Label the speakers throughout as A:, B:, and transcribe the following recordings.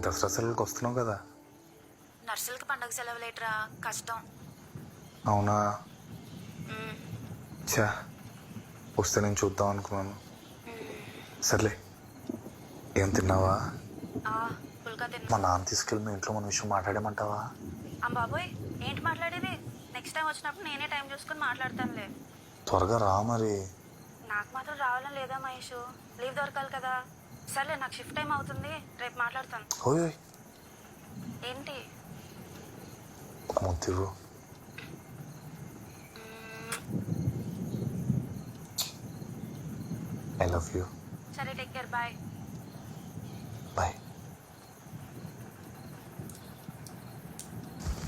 A: దసరా సెలవులకు వస్తున్నావు కదా?
B: నర్సులకి పండగ సెలవు లేటరా కష్టం.
A: అవునా. చా వస్తే నేను చూద్దాం అనుకున్నాను. సర్లే ఏం తిన్నావా? మా నాన్న తీసుకెళ్ళి మీ ఇంట్లో మన విషయం మాట్లాడేమంటావా
B: బాబోయ్ ఏంటి మాట్లాడేది? నెక్స్ట్ టైం వచ్చినప్పుడు నేనే టైం చూసుకుని మాట్లాడతానులే.
A: త్వరగా రా మరి.
B: నాకు మాత్రం రావాలని లేదా మహేష్? లీవ్ దొరకాలి కదా. సర్లే నాకు షిఫ్ట్ టైం అవుతుంది. రేపు మాట్లాడతాను.
A: ఓయ్
B: ఏంటి?
A: ముద్దివ్వు ఐ లవ్ యూ
B: సరే టేక్ కేర్ బాయ్
A: బాయ్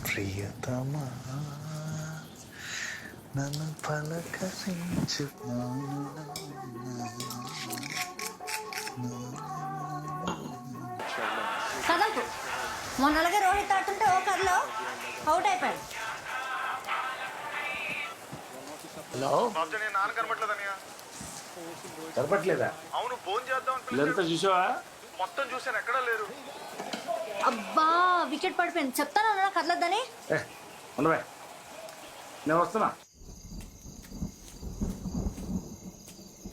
A: ప్రియతమా నన్ను పలకరించు.
C: మొన్న అలాగే రోహిత్ ఆడుతుంటే ఓ కర్లో అవుట్ అయిపోయాడు.
D: కనపట్లేదా
E: అవును ఫోన్ చేద్దాం
D: వీళ్ళంతా చూసావా?
E: మొత్తం చూసాను ఎక్కడా లేరు.
C: అబ్బా వికెట్ పడిపోయింది. చెప్తాను అన్నా కదలొద్దని
D: ఉండవే నేను వస్తున్నా.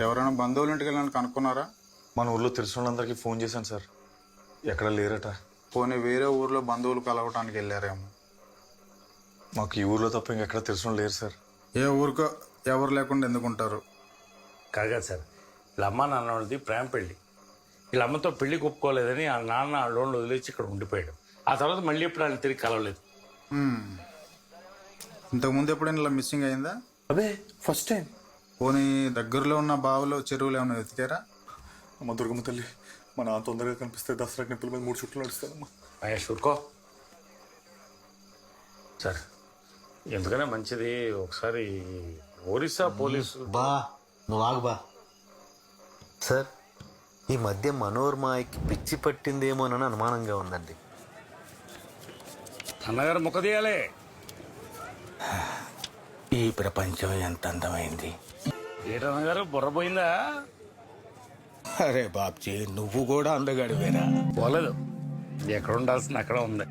E: ఎవరైనా బంధువుల ఇంటికి వెళ్ళాలని కనుక్కున్నారా?
A: మన ఊర్లో తెలిసిన వాళ్ళందరికీ ఫోన్ చేశాను సార్. ఎక్కడ లేరట.
E: పోనీ వేరే ఊర్లో బంధువులు కలవటానికి వెళ్ళారేమో.
A: మాకు ఈ ఊర్లో తప్ప ఇంకెక్కడ తెలిసిన లేరు సార్.
E: ఏ ఊరికో ఎవరు లేకుండా ఎందుకుంటారు?
D: కాగా సార్. వీళ్ళ అమ్మ నాన్న వాళ్ళది ప్రేమ పెళ్ళి. వీళ్ళ అమ్మతో పెళ్ళి ఒప్పుకోలేదని ఆ నాన్న ఆ లోన్లు వదిలేసి ఇక్కడ ఉండిపోయాడు. ఆ తర్వాత మళ్ళీ ఎప్పుడు ఆయన తిరిగి కలవలేదు.
E: హ్మ్. ఇంతకుముందు ఎప్పుడైనా ఇలా మిస్సింగ్ అయిందా?
A: అదే ఫస్ట్ టైం
E: పోనీ దగ్గరలో ఉన్న బావులు చెరువులు ఏమైనా వెతికారా?
A: అమ్మ దుర్గమ్మ తల్లి మా నాన్న తొందరగా కనిపిస్తే దసరా నిప్పుల మీద మూడు చుట్లు నడుస్తానమ్మా.
D: మహేష్ ఊరుకో. సార్. ఎందుకనే మంచిది. ఒకసారి ఒరిస్సా పోలీసు
F: బా నువ్వు ఆగు బా. సార్ ఈ మధ్య మనోర్మాయికి పిచ్చి పట్టిందేమోనని అనుమానంగా ఉందండి.
D: అన్నగారు ముఖ తీయాలే.
F: ఈ ప్రపంచం ఎంత అందమైంది?
D: ఏటన్నగారు బుర్రపోయిందా
F: అరే బాబ్జీ నువ్వు కూడా అందగాడివేరా
D: పోలేదు. ఎక్కడ ఉండాల్సింది అక్కడ ఉంది.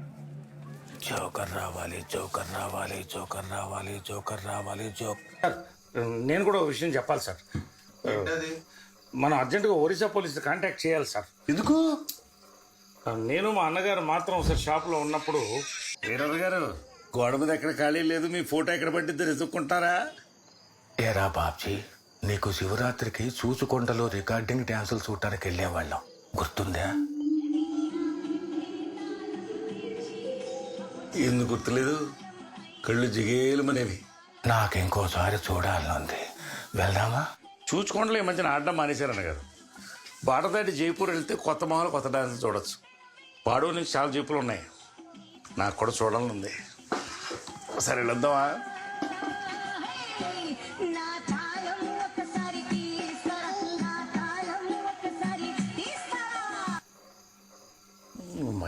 F: జోకర్ రావాలి జోకర్ రావాలి జోకర్ రావాలి జోకర్ రావాలి జోక్
D: సార్ నేను కూడా ఒక విషయం చెప్పాలి సార్. మనం అర్జెంటుగా ఒరిస్సా పోలీసు కాంటాక్ట్ చేయాలి సార్.
A: ఎందుకు?
D: నేను మా అన్నగారు మాత్రం ఒకసారి షాప్లో ఉన్నప్పుడు వీరర్ గారు గోడ మీద ఎక్కడ ఖాళీ లేదు మీ ఫోటో ఎక్కడ పట్టిద్దరు ఎదుర్కొంటారా
F: ఏరా బాబ్జీ నీకు శివరాత్రికి చూచుకొండలో రికార్డింగ్ డ్యాన్సులు చూడటానికి వెళ్ళేవాళ్ళం. గుర్తుందా?
D: ఎందుకు గుర్తులేదు? కళ్ళు జిగేలుమనేవి
F: నాకింకోసారి చూడాలనుంది. వెళ్దామా?
D: చూచుకోండలో ఈ మధ్యన ఆడడం మానేశారు అన్నగారు బాటదాటి జైపూర్ వెళ్తే కొత్త మొహలు కొత్త డాన్స్ చూడొచ్చు. పాడు నుంచి చాలా జీపులు ఉన్నాయి. నాకు కూడా చూడాలని ఉంది సరే వెళ్దామా?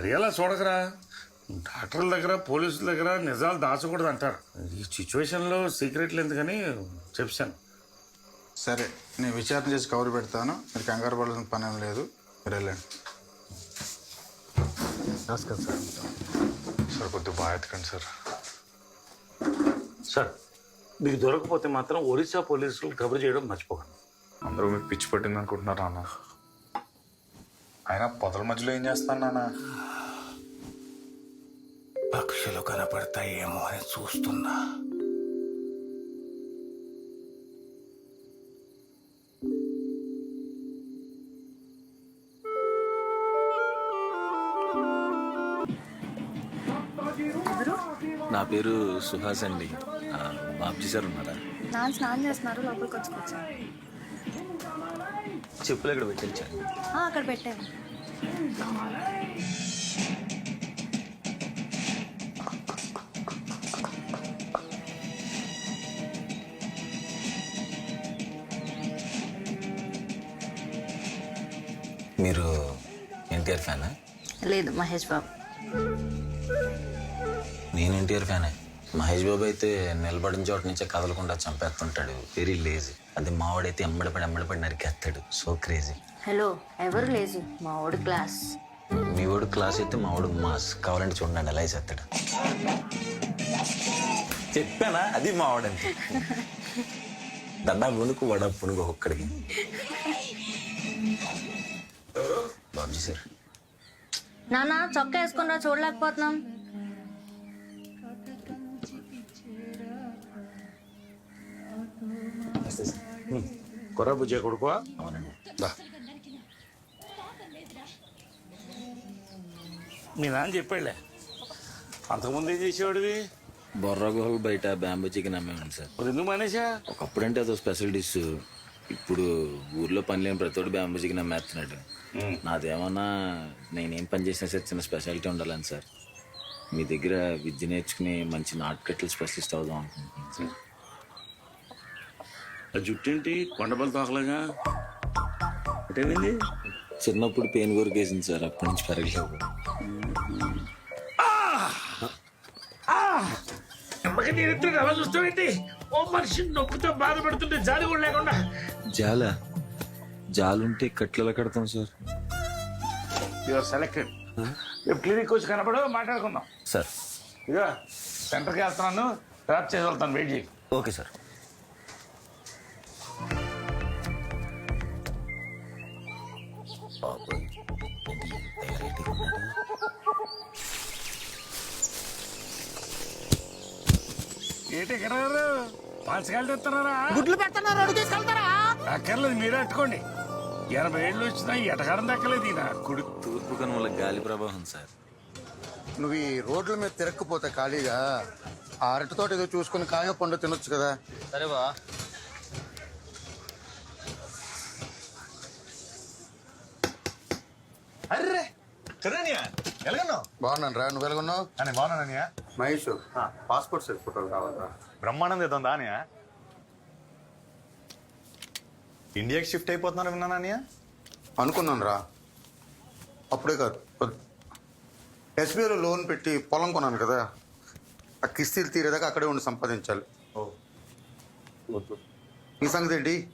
D: మరి అలా చూడకరా? డాక్టర్ల దగ్గర పోలీసుల దగ్గర నిజాలు దాచకూడదు అంటారు ఈ సిచ్యువేషన్లో సీక్రెట్లు ఎందుకని చెప్పాను.
E: సరే నేను విచారణ చేసి కవర్ పెడతాను. మీరు కంగారు పడాల్సిన పని ఏం లేదు. మీరు వెళ్ళండి.
F: నమస్కారం సార్.
A: సార్ కొద్దిగా బాగా ఎత్తకండి సార్.
D: సార్ మీకు దొరకపోతే మాత్రం ఒరిస్సా పోలీసులు కబురు చేయడం మర్చిపోకండి.
A: అందరూ మీకు పిచ్చి పట్టింది అనుకుంటున్నారు నాన్న అయినా పొదల మధ్యలో ఏం చేస్తాను నాన్న?
F: కనపడతాయేమో అని చూస్తున్నా.
G: నా పేరు సుహాస్ అండి. బాబ్జీ సార్ ఉన్నారా?
B: నాన్న స్నానం చేస్తున్నారు లోపలికి వచ్చుకోవచ్చు
G: చెప్పులు ఎక్కడ పెట్టించారు
B: అక్కడ పెట్టాను లేదు మహేష్ బాబు.
G: నేను ఎన్టీఆర్ ఫ్యానే. మహేష్ బాబు అయితే నిలబడిన చోట నుంచే కదలకుండా చంపేస్తుంటాడు. వెరీ లేజీ అదే మావాడైతే ఎమ్మడిపడి ఎమ్మడిపడి నరికేస్తాడు. సో క్రేజీ
B: హలో ఎవరు లేదు మా ఓడి క్లాస్
G: మీ వాడు క్లాస్ అయితే మావాడు మాస్ కావాలంటే చూడండి ఎలా వేసేస్తాడు. చెప్పానా? అది మావాడంటే దండా పుణుకు వడ పుణుకు ఒక్కడికి. బాబుజీ సార్.
C: నాన్న చొక్కా వేసుకున్నా చూడలేకపోతున్నాం.
D: కుర్ర బుజ్జే కొడుకో
G: అవునండి
D: దా. మీ నాన్న చెప్పాడులే. అంతకుముందు ఏం చేసేవాడివి?
G: బొర్రా బయట బ్యాంబూ చికెన్ అమ్మేవాడిని సార్.
D: మరి ఎందుకు మానేసా
G: ఒకప్పుడంటే అదో స్పెషల్ డిష్. ఇప్పుడు ఊర్లో పని లేని ప్రతోడు బ్యాంబూ చికెన్ అమ్మేస్తున్నాడు. నాదేమన్నా నేనేం పని చేసినా సరే చిన్న స్పెషాలిటీ ఉండాలని సార్. మీ దగ్గర విద్య నేర్చుకుని మంచి నాటుకట్లు స్పెషలిస్ట్ అవుదాం అనుకుంటున్నాను సార్.
D: ఆ జుట్టేంటి? కొండపల్లి తోకలాగా ఏంటండి
G: చిన్నప్పుడు పెయిన్ కొరికేసింది సార్ అప్పటి నుంచి పెరగలేవు
D: నమ్మకం నేను ఎత్తుడు అలా చూస్తావేంటి ఓ మనిషి నొప్పితో బాధపడుతుంటే జాలి కూడా లేకుండా
G: జాల. జాలుంటే కట్లలో కడతాం సార్.
D: యువర్ సెలెక్టెడ్ రేపు క్లినిక్ వచ్చి కనపడు మాట్లాడుకుందాం.
G: సార్
D: ఇక సెంటర్కి వెళ్తున్నాను. డ్రాప్ చేసి వెళ్తాను. వెయిట్ చేయి.
G: ఓకే సార్ ఏంటి
D: ఎక్కడ పాలసకాయలు తెస్తున్నారా? గుడ్లు పెడుతున్నారు? తీసుకెళ్తారా అక్కర్లేదు మీరే అట్టుకోండి. ఎనభై ఏళ్ళు వచ్చినా ఎటకారం దక్కలేదు ఈయన. కుడి
G: తూర్పు కనుమల గాలి ప్రవాహం సార్.
E: నువ్వు ఈ రోడ్ల మీద తిరక్కపోతే ఖాళీగా? ఆ అరటితోట ఏదో చూసుకుని కాయ పండు తినొచ్చు కదా.
F: సరే బా.
A: అర్రే కదనియా ఎలాగన్నావు?
E: బాగున్నాను రా నువ్వు ఎలాగున్నావు?
A: అని బాగున్నాననియా
E: మహేష్ పాస్పోర్ట్ సైజ్ ఫోటోలు కావాలరా
A: బ్రహ్మానందం ఏదో అనియా? ఇండియాకి షిఫ్ట్ అయిపోతున్నారు విన్నాననియా
E: అనుకున్నాను రా. అప్పుడే కాదు. ఎస్బీఐలో లోన్ పెట్టి పొలం కొన్నాను కదా. ఆ కిస్తీలు తీరేదాకా అక్కడే ఉండి సంపాదించాలి.
A: ఓ.
E: ఈ సంగతి ఏంటి?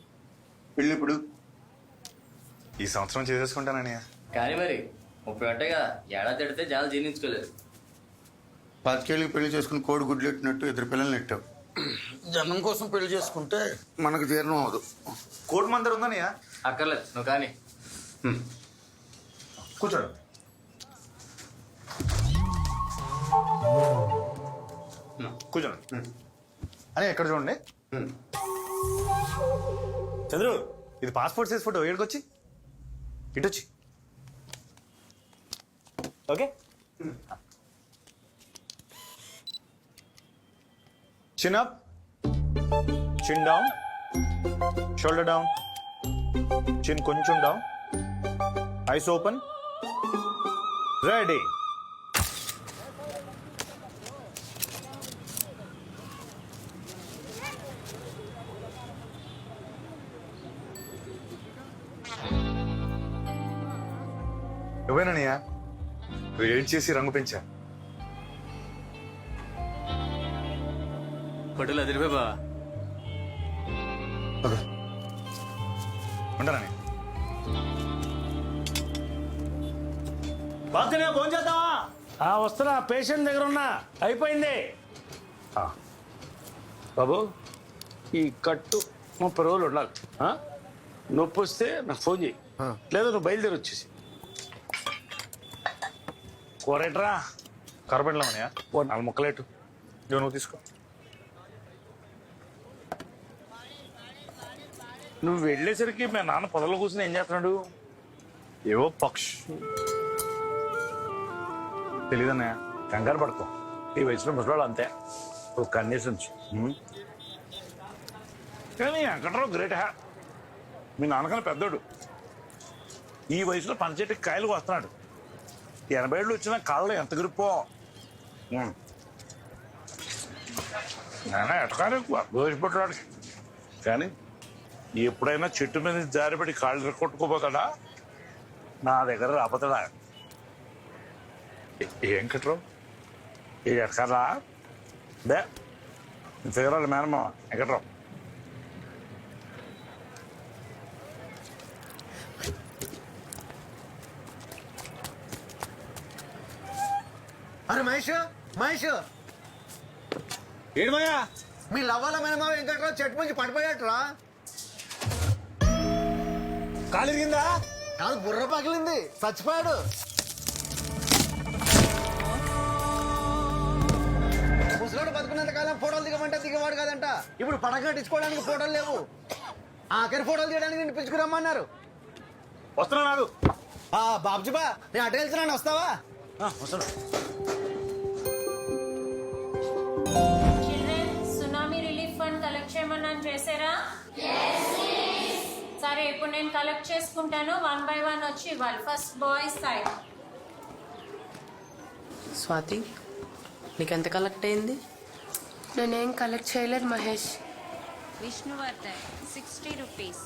E: పెళ్ళి ఇప్పుడు
A: ఈ సంవత్సరం చేసేసుకుంటాననియా
H: కానీ మరి ముప్పై ఉంటాయి కదా. ఏడాది తిడితే చాలా జీర్ణించుకోలేదు
E: పాతికేళ్ళకి పెళ్ళి చేసుకుని కోడి గుడ్లు ఎట్టినట్టు ఇద్దరు పిల్లల్ని నెట్టావు. జనం కోసం పెళ్ళి చేసుకుంటే మనకు జీర్ణం అవదు
A: కోటి మందరు ఉందనియా
H: అక్కర్లేదు నువ్వు కానీ.
A: కూర్చోడు. కూర్చోండి. అని ఎక్కడ చూడండి? చంద్రు ఇది పాస్పోర్ట్ సైజ్ ఫోటో ఏడుకొచ్చి? ఇటు వచ్చి okay చిన్ అప్ చిన్ డౌన్ షోల్డర్ డౌన్ చిన్ కొంచెం down eyes open ready నువ్వేనయ్యా wait చేసి రంగు పెంచా
H: పట్టులు అదిరిపోయి బా.
A: ఉండరాని. బాగా ఫోన్ చేద్దామా
D: ఆ వస్తున్నా పేషెంట్ దగ్గర ఉన్నా అయిపోయింది బాబు ఈ కట్టు ముప్పై రోజులు ఉండాలి. ఆ? నొప్పి వస్తే నాకు ఫోన్ చేయి. లేదా నువ్వు బయలుదేరి వచ్చేసి. కూరేట్రా
A: కరపెట్టలేమనయ్యా
D: ఓ నాలుగు ముక్కలేటు
A: నువ్వు తీసుకో.
D: నువ్వు వెళ్ళేసరికి మా నాన్న పొదలో కూర్చుని ఏం చేస్తున్నాడు?
A: ఏవో పక్షు. తెలీదన్నయ్య
D: కంగారు పడతాం ఈ వయసులో ముసలాడు అంతే. ఒక కండిషన్స్ కానీ వెంకట్రావు గ్రేట్ హ్యా మీ నాన్నకన్నా పెద్దోడు. ఈ వయసులో పంచెట్టుకి కాయలు వస్తున్నాడు ఎనభై ఏళ్ళు వచ్చినా కాళ్ళు ఎంత గ్రిప్పో ఉమ్. నాన్న ఎటకారు ఎక్కువ. కానీ ఎప్పుడైనా చెట్టు మీద జారిపడి కాళ్ళు కొట్టుకోపోతాడా నా దగ్గర రాపోతాడా
A: ఏం కట్టరావు
D: ఇది ఎక్కడా బే ఫిగరాలు మేనమా ఎక్కడ్రావు
I: అరే మహేష్ మహేష్.
J: ఏడుమయ్యా
I: మీ లవ్వాల మేనమా వెంకట్రావు చెట్టు నుంచి పడిపోయాట్రా
J: కాలిరిగిందా?
I: కాదు బుర్ర పగిలింది. చచ్చిపోయాడు. ముసలోడు బతుకున్నంత కాలం ఫోటోలు దిగమంటే దిగవాడు కదంట. ఇప్పుడు పడక కట్టించుకోవడానికి ఫోటోలు లేవు. ఆఖరి ఫోటోలు తీయడానికి నేను పిలుచుకురమ్మన్నారు
J: వస్తున్నా
I: బాబ్జీ బా నేను అటు వెళ్తున్నాను వస్తావా?
K: Children tsunami relief fund collect చేయమన్నాను చేశారా? సరే ఇప్పుడు నేను కలెక్ట్ చేసుకుంటాను. వన్ బై వన్ వచ్చి ఇవ్వాలి. ఫస్ట్ బాయ్స్ సైడ్
L: స్వాతి నీకెంత కలెక్ట్ అయింది?
K: నేనేం కలెక్ట్ చేయలేదు మహేష్.
M: Vishnuvardhan sixty rupees